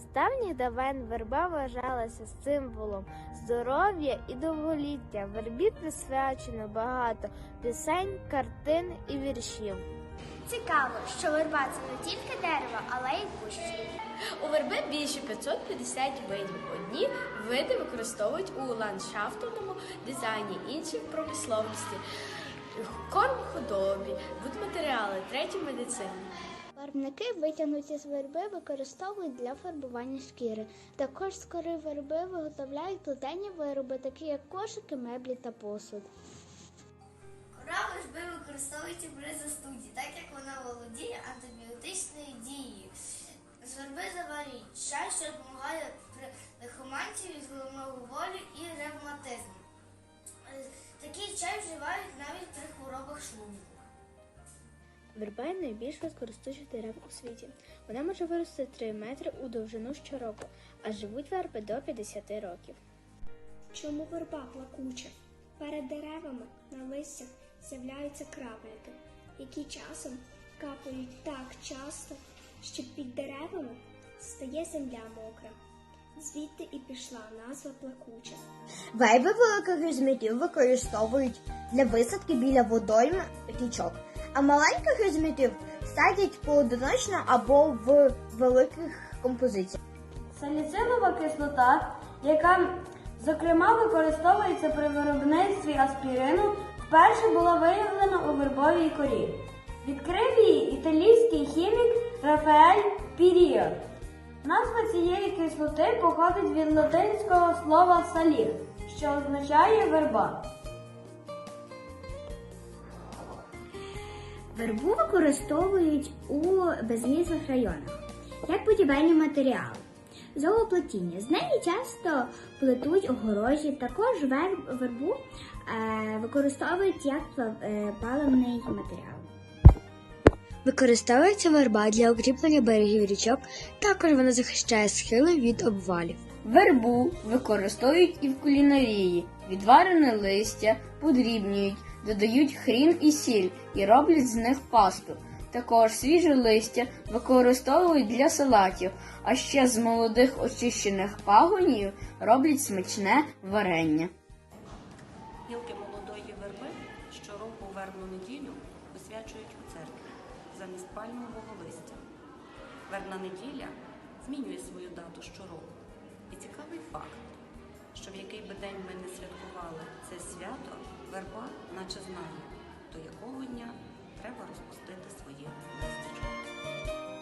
З давніх давен верба вважалася символом здоров'я і довголіття. Вербі присвячено багато пісень, картин і віршів. Цікаво, що верба це не тільки дерево, але й кущі. У верби більше 550 видів. Одні види використовують у ландшафтному дизайні, інші в промисловості, корм худобі, будматеріали, треті медицині. Фарбники, витягнуті з верби, використовують для фарбування шкіри. Також з кори верби виготовляють плетені вироби, такі як кошики, меблі та посуд. Кора верби використовується при застуді, так як вона володіє антибіотичною дією. З верби заварюють чай, що допомагає при лихоманці від головного болю і ревматизму. Верба є найбільш розкористуючим дерев у світі. Вона може вирости 3 метри у довжину щороку, а живуть верби до 50 років. Чому верба плакуча? Перед деревами на листях з'являються крапельки, які часом капають так часто, що під деревами стає земля мокра. Звідти і пішла назва плакуча. Верби великих розмірів використовують для висадки біля водойм річок, а маленьких розмірів садять поодиночно або в великих композиціях. Саліцилова кислота, яка зокрема використовується при виробництві аспірину, вперше була виявлена у вербовій корі. Відкрив її італійський хімік Рафаель Піріо. Назва цієї кислоти походить від латинського слова салір, що означає верба. Вербу використовують у безлісних районах як будівельний матеріал. Зооплетіння. З неї часто плетуть огорожі. Також вер- вербу е, використовують як е, паливний матеріал. Використовується верба для укріплення берегів річок, також вона захищає схили від обвалів. Вербу використовують і в кулінарії. Відварене листя подрібнюють, додають хрін і сіль і роблять з них пасту. Також свіже листя використовують для салатів, а ще з молодих очищених пагонів роблять смачне варення. Гілки молодої верби щороку у вербну неділю освячують у церкві замість пальмового листя. Вербна неділя змінює свою дату щороку. І цікавий факт, що в який би день ми не святкували це свято, верба наче знає, до якого дня треба розпустити своє листячко.